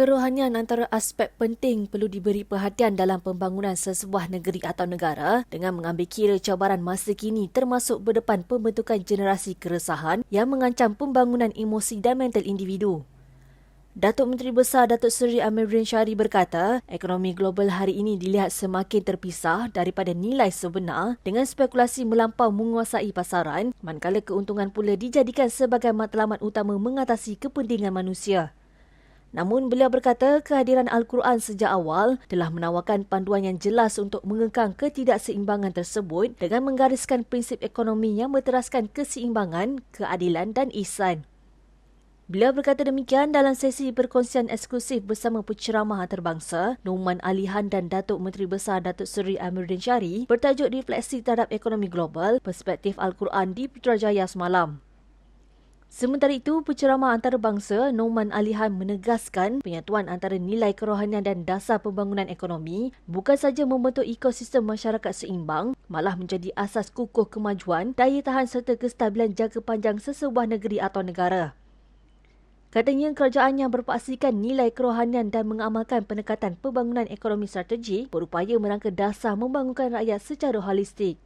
kerohanian antara aspek penting perlu diberi perhatian dalam pembangunan sesebuah negeri atau negara dengan mengambil kira cabaran masa kini termasuk berdepan pembentukan generasi keresahan yang mengancam pembangunan emosi dan mental individu. Datuk Menteri Besar Datuk Seri Amiruddin Syari berkata, ekonomi global hari ini dilihat semakin terpisah daripada nilai sebenar dengan spekulasi melampau menguasai pasaran, manakala keuntungan pula dijadikan sebagai matlamat utama mengatasi kepentingan manusia. Namun beliau berkata kehadiran Al-Quran sejak awal telah menawarkan panduan yang jelas untuk mengekang ketidakseimbangan tersebut dengan menggariskan prinsip ekonomi yang berteraskan keseimbangan, keadilan dan ihsan. Beliau berkata demikian dalam sesi perkongsian eksklusif bersama penceramah antarabangsa Numan Alihan dan Datuk Menteri Besar Datuk Seri Amiruddin Syari bertajuk Refleksi Terhadap Ekonomi Global Perspektif Al-Quran di Putrajaya semalam. Sementara itu, penceramah antarabangsa Numan Alihan menegaskan penyatuan antara nilai kerohanian dan dasar pembangunan ekonomi bukan saja membentuk ekosistem masyarakat seimbang, malah menjadi asas kukuh kemajuan, daya tahan serta kestabilan jangka panjang sesebuah negeri atau negara. Katanya kerajaan yang berpaksikan nilai kerohanian dan mengamalkan pendekatan pembangunan ekonomi strategi berupaya merangka dasar membangunkan rakyat secara holistik.